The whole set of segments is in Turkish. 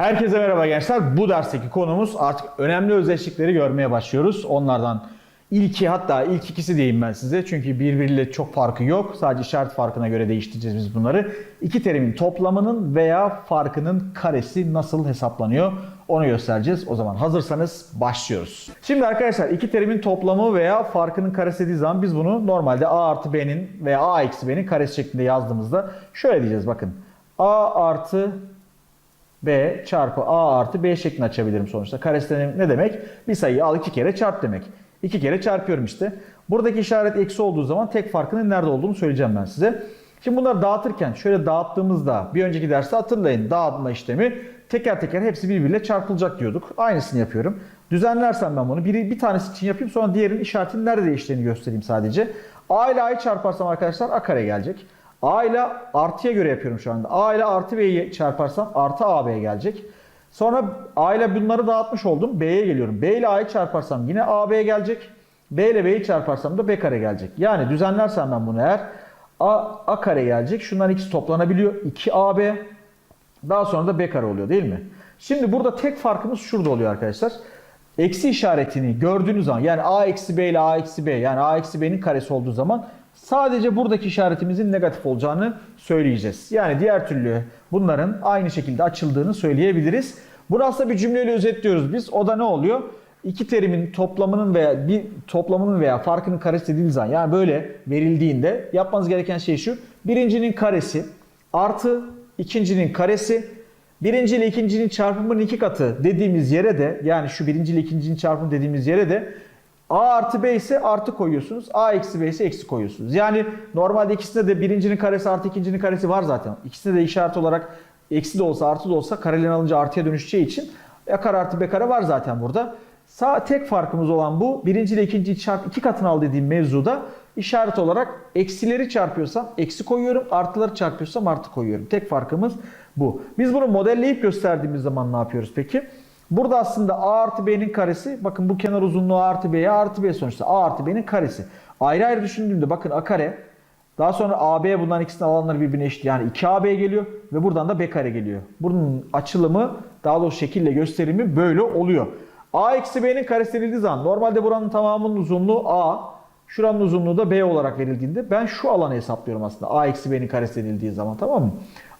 Herkese merhaba gençler. Bu dersteki konumuz artık önemli özdeşlikleri görmeye başlıyoruz. Onlardan ilki hatta ilk ikisi diyeyim ben size. Çünkü birbiriyle çok farkı yok. Sadece işaret farkına göre değiştireceğiz biz bunları. İki terimin toplamının veya farkının karesi nasıl hesaplanıyor onu göstereceğiz. O zaman hazırsanız başlıyoruz. Şimdi arkadaşlar iki terimin toplamı veya farkının karesi dediği zaman biz bunu normalde a artı b'nin veya a eksi b'nin karesi şeklinde yazdığımızda şöyle diyeceğiz bakın. a artı B çarpı A artı B şeklinde açabilirim sonuçta. Karesi ne demek? Bir sayıyı al iki kere çarp demek. İki kere çarpıyorum işte. Buradaki işaret eksi olduğu zaman tek farkının nerede olduğunu söyleyeceğim ben size. Şimdi bunları dağıtırken şöyle dağıttığımızda bir önceki derste hatırlayın dağıtma işlemi teker teker hepsi birbiriyle çarpılacak diyorduk. Aynısını yapıyorum. Düzenlersem ben bunu bir, bir tanesi için yapayım sonra diğerinin işaretinin nerede değiştiğini göstereyim sadece. A ile A'yı çarparsam arkadaşlar A kare gelecek. A ile artıya göre yapıyorum şu anda. A ile artı B'yi çarparsam artı AB gelecek. Sonra A ile bunları dağıtmış oldum. B'ye geliyorum. B ile A'yı çarparsam yine AB gelecek. B ile B'yi çarparsam da B kare gelecek. Yani düzenlersem ben bunu eğer A, A kare gelecek. Şunların ikisi toplanabiliyor. 2AB. Daha sonra da B kare oluyor değil mi? Şimdi burada tek farkımız şurada oluyor arkadaşlar. Eksi işaretini gördüğünüz zaman yani A eksi B ile A eksi B yani A eksi B'nin karesi olduğu zaman sadece buradaki işaretimizin negatif olacağını söyleyeceğiz. Yani diğer türlü bunların aynı şekilde açıldığını söyleyebiliriz. Bunu aslında bir cümleyle özetliyoruz biz. O da ne oluyor? İki terimin toplamının veya bir toplamının veya farkının karesi dediğiniz zaman yani böyle verildiğinde yapmanız gereken şey şu. Birincinin karesi artı ikincinin karesi birinci ile ikincinin çarpımının iki katı dediğimiz yere de yani şu birinci ile ikincinin çarpımı dediğimiz yere de A artı B ise artı koyuyorsunuz. A eksi B ise eksi koyuyorsunuz. Yani normalde ikisinde de birincinin karesi artı ikincinin karesi var zaten. İkisinde de işaret olarak eksi de olsa artı da olsa karelerini alınca artıya dönüşeceği için A kare artı B kare var zaten burada. Sağ tek farkımız olan bu. Birinci ile ikinciyi çarp iki katını al dediğim mevzuda işaret olarak eksileri çarpıyorsam eksi koyuyorum. Artıları çarpıyorsam artı koyuyorum. Tek farkımız bu. Biz bunu modelleyip gösterdiğimiz zaman ne yapıyoruz peki? Burada aslında A artı B'nin karesi, bakın bu kenar uzunluğu A artı B'ye artı B sonuçta A artı B'nin karesi. Ayrı ayrı düşündüğümde bakın A kare, daha sonra AB bunların ikisinin alanları birbirine eşit. Yani 2AB geliyor ve buradan da B kare geliyor. Bunun açılımı, daha doğrusu şekille gösterimi böyle oluyor. A eksi B'nin karesi verildiği zaman normalde buranın tamamının uzunluğu A, şuranın uzunluğu da B olarak verildiğinde ben şu alanı hesaplıyorum aslında. A eksi B'nin karesi verildiği zaman tamam mı?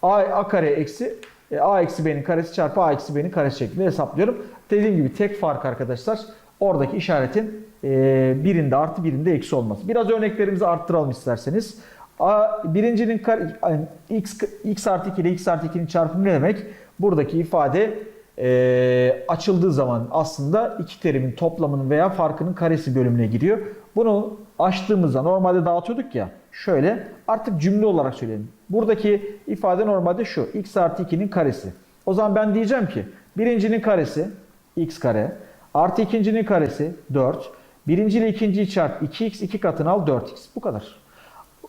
A, A kare eksi e, A eksi B'nin karesi çarpı A eksi B'nin karesi şeklinde hesaplıyorum. Dediğim gibi tek fark arkadaşlar oradaki işaretin e, birinde artı birinde eksi olması. Biraz örneklerimizi arttıralım isterseniz. A, birincinin yani x, x artı 2 ile x artı 2'nin çarpımı ne demek? Buradaki ifade e, açıldığı zaman aslında iki terimin toplamının veya farkının karesi bölümüne giriyor. Bunu açtığımızda normalde dağıtıyorduk ya şöyle artık cümle olarak söyleyelim. Buradaki ifade normalde şu x artı 2'nin karesi. O zaman ben diyeceğim ki birincinin karesi x kare artı ikincinin karesi 4. Birinci ile ikinciyi çarp 2x 2 katını al 4x. Bu kadar.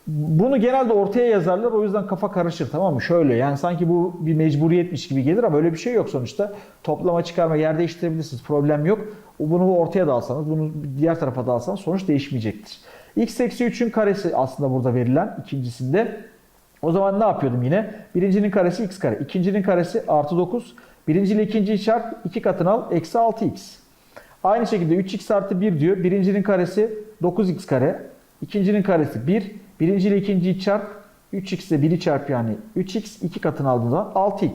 Bunu genelde ortaya yazarlar o yüzden kafa karışır tamam mı? Şöyle yani sanki bu bir mecburiyetmiş gibi gelir ama öyle bir şey yok sonuçta. Toplama çıkarma yer değiştirebilirsiniz problem yok. Bunu ortaya da alsanız bunu diğer tarafa da alsanız sonuç değişmeyecektir. X eksi 3'ün karesi aslında burada verilen ikincisinde. O zaman ne yapıyordum yine? Birincinin karesi x kare. ikincinin karesi artı 9. Birinci ile ikinciyi çarp 2 katını al eksi 6x. Aynı şekilde 3x artı 1 diyor. Birincinin karesi 9x kare. ikincinin karesi 1. Birinci ile ikinciyi çarp 3x ile 1'i çarp yani 3x 2 katını aldığında 6x.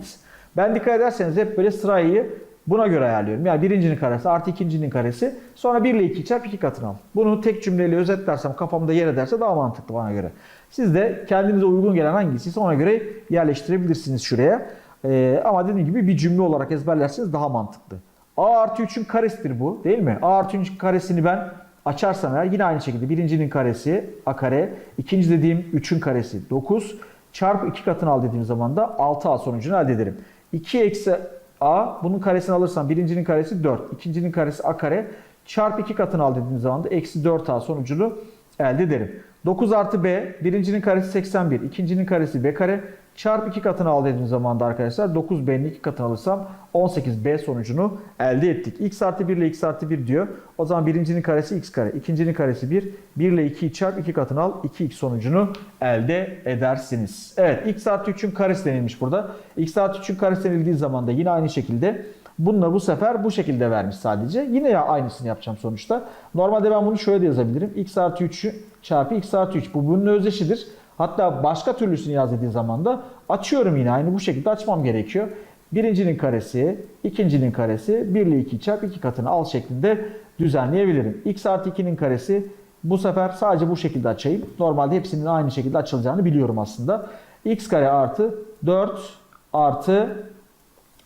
Ben dikkat ederseniz hep böyle sırayı buna göre ayarlıyorum. Yani birincinin karesi artı ikincinin karesi. Sonra 1 ile 2 çarp 2 katını al. Bunu tek cümleyle özetlersem kafamda yer ederse daha mantıklı bana göre. Siz de kendinize uygun gelen hangisiyse ona göre yerleştirebilirsiniz şuraya. Ee, ama dediğim gibi bir cümle olarak ezberlerseniz daha mantıklı. A artı 3'ün karesidir bu değil mi? A artı 3'ün karesini ben açarsam eğer yine aynı şekilde birincinin karesi a kare, ikinci dediğim 3'ün karesi 9 çarpı 2 katını al dediğim zaman da 6a sonucunu elde ederim. 2 eksi a bunun karesini alırsam birincinin karesi 4, ikincinin karesi a kare çarpı 2 katını al dediğim zaman da eksi 4a sonucunu elde ederim. 9 artı b, birincinin karesi 81, ikincinin karesi b kare. Çarp 2 katını al dediğim zaman da arkadaşlar 9b'nin 2 katını alırsam 18b sonucunu elde ettik. x artı 1 ile x artı 1 diyor. O zaman birincinin karesi x kare, ikincinin karesi 1. 1 ile 2'yi çarp 2 katını al 2x sonucunu elde edersiniz. Evet x artı 3'ün karesi denilmiş burada. x artı 3'ün karesi denildiği zaman da yine aynı şekilde Bununla bu sefer bu şekilde vermiş sadece. Yine ya aynısını yapacağım sonuçta. Normalde ben bunu şöyle de yazabilirim. x artı 3 çarpı x artı 3. Bu bunun özdeşidir. Hatta başka türlüsünü yaz dediği zaman da açıyorum yine aynı bu şekilde açmam gerekiyor. Birincinin karesi, ikincinin karesi, 1 ile 2 çarp 2 katını al şeklinde düzenleyebilirim. x artı 2'nin karesi bu sefer sadece bu şekilde açayım. Normalde hepsinin aynı şekilde açılacağını biliyorum aslında. x kare artı 4 artı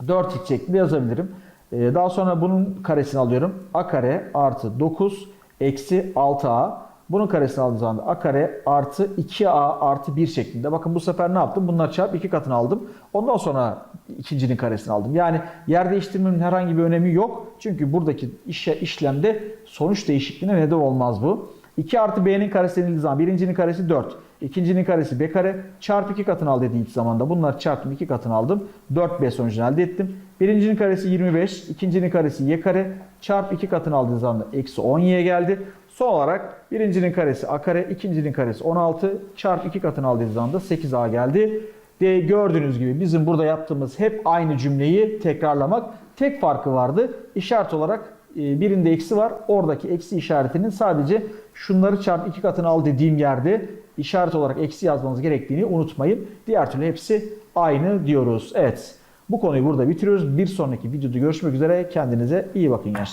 4x şeklinde yazabilirim. Ee, Daha sonra bunun karesini alıyorum. a kare artı 9 eksi 6a. Bunun karesini aldığım zaman da a kare artı 2a artı 1 şeklinde. Bakın bu sefer ne yaptım? Bunlar çarp 2 katını aldım. Ondan sonra ikincinin karesini aldım. Yani yer değiştirmenin herhangi bir önemi yok. Çünkü buradaki işe, işlemde sonuç değişikliğine neden olmaz bu. 2 artı b'nin karesi denildiği zaman birincinin karesi 4. ikincinin karesi b kare çarpı 2 katını al dediği zamanda bunlar çarptım 2 katını aldım. 4b sonucunu elde ettim. Birincinin karesi 25, ikincinin karesi y kare çarpı 2 katını aldığı zaman da eksi 10y geldi. Son olarak birincinin karesi a kare, ikincinin karesi 16 çarpı 2 katını aldığı zaman da 8a geldi. De gördüğünüz gibi bizim burada yaptığımız hep aynı cümleyi tekrarlamak. Tek farkı vardı. İşaret olarak birinde eksi var. Oradaki eksi işaretinin sadece şunları çarp iki katını al dediğim yerde işaret olarak eksi yazmanız gerektiğini unutmayın. Diğer türlü hepsi aynı diyoruz. Evet. Bu konuyu burada bitiriyoruz. Bir sonraki videoda görüşmek üzere. Kendinize iyi bakın gençler.